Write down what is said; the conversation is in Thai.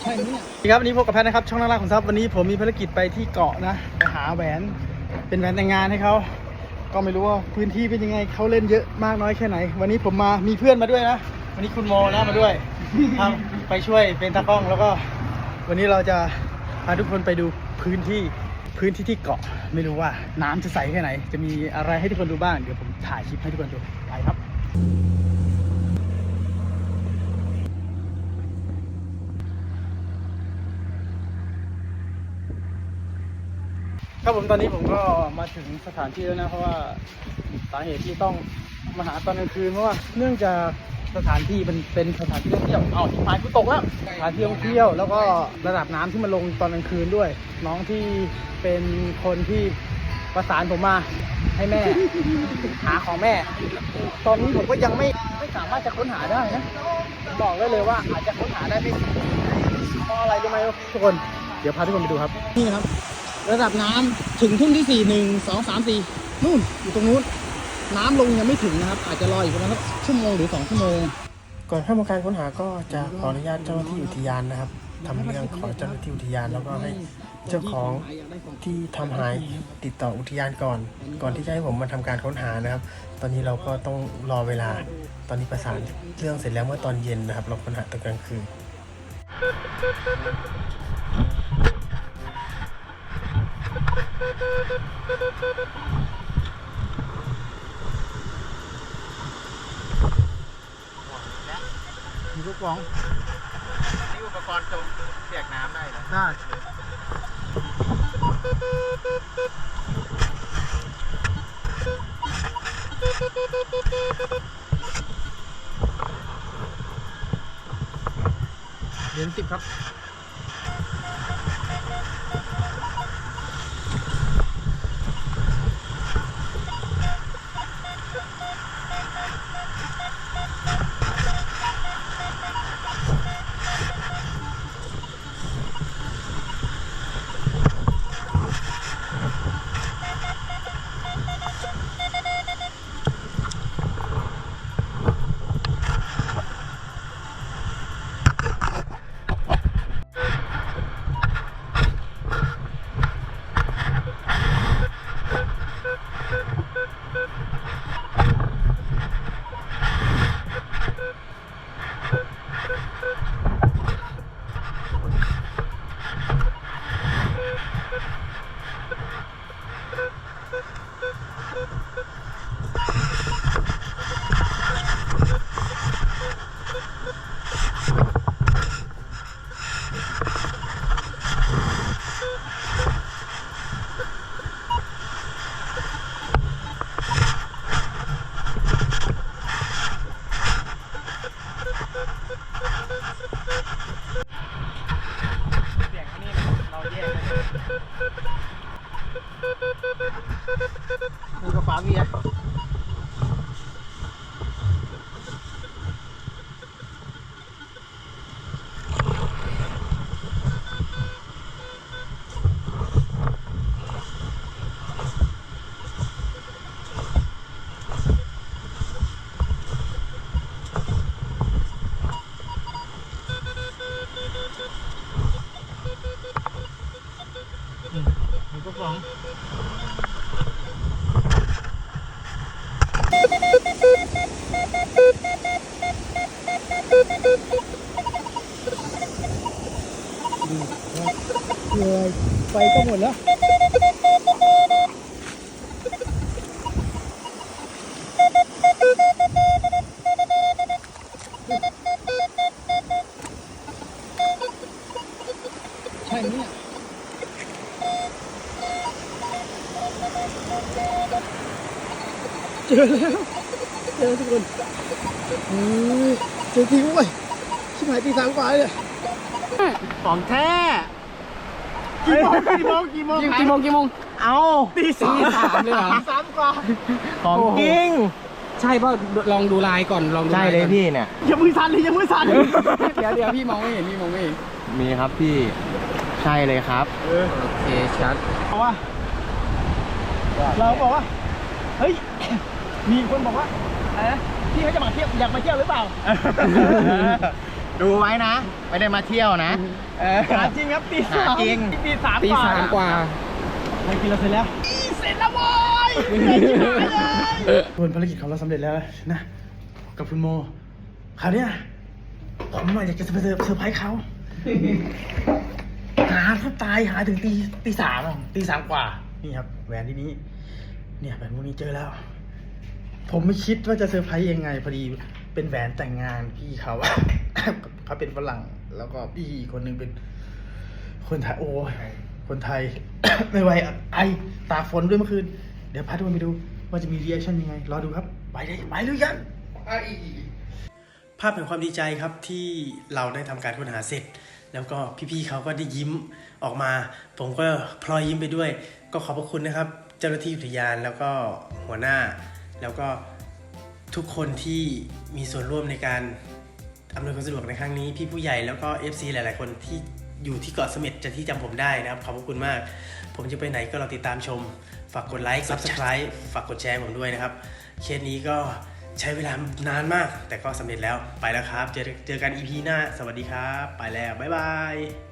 ใช่ไหมเนี่ยสวัสดีครับวันนี้พบกับแพทนะครับช่องน่ารักของทัพวันนี้ผมมีภารกิจไปที่เกาะนะไปหาแหวนเป็นแหวนแต่งงานให้เขาก็ไม่รู้ว่าพื้นที่เป็นยังไงเขาเล่นเยอะมากน้อยแค่ไหน วันนี้ผมมามีเพื่อนมาด้วยนะวันนี้คุณโมนะมาด้วยทำไปช่วยเป็นตากล้องแล้วก็ วันนี้เราจะพาทุกคนไปดูพื้นที่พื้นที่ที่เกาะไม่รู้ว่าน้ำจะใสแค่ไหน จะมีอะไรให้ทุกคนดูบ้างเดี๋ยวผมถ่ายคลิปให้ทุกคนดูไปครับ ครับผมตอนนี้ผมก็มาถึงสถานที่แล้วนะ เพราะว่าสาเหตุที่ต้องมาหาตอนกลางคืนเพราะว่าเนื่องจากสถานที่มันเป็นสถานที่ท่องเที่ยวอ้าที่หมายกูตกแล้วสถานที่ท่องเที่ยว แล้วก็ระดับน้ำที่มันลงตอนกลางคืนด้วย น้องที่เป็นคนที่ประสานผมมาให้แม่ หาของแม่ ตอนนี้ผมก็ยังไม่ไม่สามารถจะค้นหาได้นะบอกได้เลยว่าอาจจะค้นหาได้ไม่เพราะอะไรรู้ไหมทุกคน เดี๋ยวพาทุกคนไปดูครับ นี่ครับ ระดับน้ำถึงทุ่นที่สี่หนึ่งสองสามสี่นู่นอยู่ตรงนู้น น้ำลงยังไม่ถึงนะครับ อาจจะรออีกประมาณสักชั่วโมงหรือสองชั่วโมง ก่อนเข้ามาการค้นหาก็จะขออนุญาตเจ้าหน้าที่อุทยานนะครับทำเรื่องขอเจ้าหน้าที่อุทยานแล้วก็ให้เจ้าของที่ทำหายติดต่ออุทยานก่อน ก่อนที่จะให้ผมมาทำการค้นหานะครับ ตอนนี้เราก็ต้องรอเวลา ตอนนี้ประสานเรื่องเสร็จแล้วเมื่อตอนเย็นนะครับ เราค้นหาตอนกลางคืน มีลูกป๋องนี่อุปกรณ์จมเปียกน้ำได้นะได้เหรียญสิบครับ กระป๋าเบียร์ มีกระป๋อง เลย ไฟก็หมดแล้วใช่ไหมเนี่ยเจอแล้วเจอทุกคนอ้ยเจอจริงเว้ยชิบหายตีสามกว่าเลยของแท้ กี่โมงกี่โมงกี่โมงกี่โมงกี่โมงเอาตีสามตีสามเลยเหรอตีสามกว่าของจริงใช่ป่ะลองดูลายก่อนลองดูใช่าเลยก่อนพี่เนี่ยอย่ามือสั่นเลยอย่ามือสั่นเดี๋ยวเดี๋ยวพี่มองไม่เห็นพี่มองไม่เห็นมีครับพี่ใช่เลยครับเออโอเคชัดเพราะว่าเราบอกว่าเฮ้ยมีคนบอกว่า อะไรนะพี่เขาจะมาเที่ยวอยากมาเที่ยวหรือเปล่าผดูไว้นะ ไม่ได้มาเที่ยวนะ เออ หาจริงครับตีหาจริง ตีสามตีสามกว่าภารกิจเราเสร็จแล้วเสร็จแล้วโว้ยส่วนภารกิจของเราสำเร็จแล้วนะ กับคุณโมคราวเนี้ยผมอะอยากจะไปเซอร์เซอร์ไพรส์เขา หาแทบตายหาถึงตีตีสามอะตีสามกว่า นี่ครับ แหวนที่นี้ เนี่ยแหวนพวกนี้เจอแล้ว ผมไม่คิดว่าจะเซอร์ไพรส์ยังไงพอดีเป็นแหวนแต่งงานพี่เขา เขาเป็นฝรั่ง แล้วก็พี่อีกคนหนึงเป็นคนไทยโอ้ยคนไทย ไม่ไหวอะไอตากฝนด้วยเมื่อคืน เดี๋ยวพาทุกคนไปดูว่าจะมีรีแอคชั่นยังไง รอดูครับ ไปเลยไปเลยกันภาพแห่งความดีใจครับที่เราได้ทำการค้นหาเสร็จ แล้วก็พี่ๆเขาก็ได้ยิ้มออกมา ผมก็พลอยยิ้มไปด้วย ก็ขอบพระคุณนะครับ เจ้าหน้าที่อุทยานแล้วก็หัวหน้า แล้วก็ทุกคนที่มีส่วนร่วมในการอำนวยความสะดวกในครั้งนี้ พี่ผู้ใหญ่แล้วก็ FC หลาย ๆ คนที่อยู่ที่เกาะเสม็ดจะที่จำผมได้นะครับ ขอบพระคุณมาก ผมจะไปไหนก็เราติดตามชม ฝากกดไลค์ Subscribe ฝากกดแชร์ผมด้วยนะครับ เคสนี้ก็ใช้เวลานานมาก แต่ก็สำเร็จแล้วไปแล้วครับ เจอเจอกัน EP หน้า สวัสดีครับ ไปแล้ว บ๊ายบาย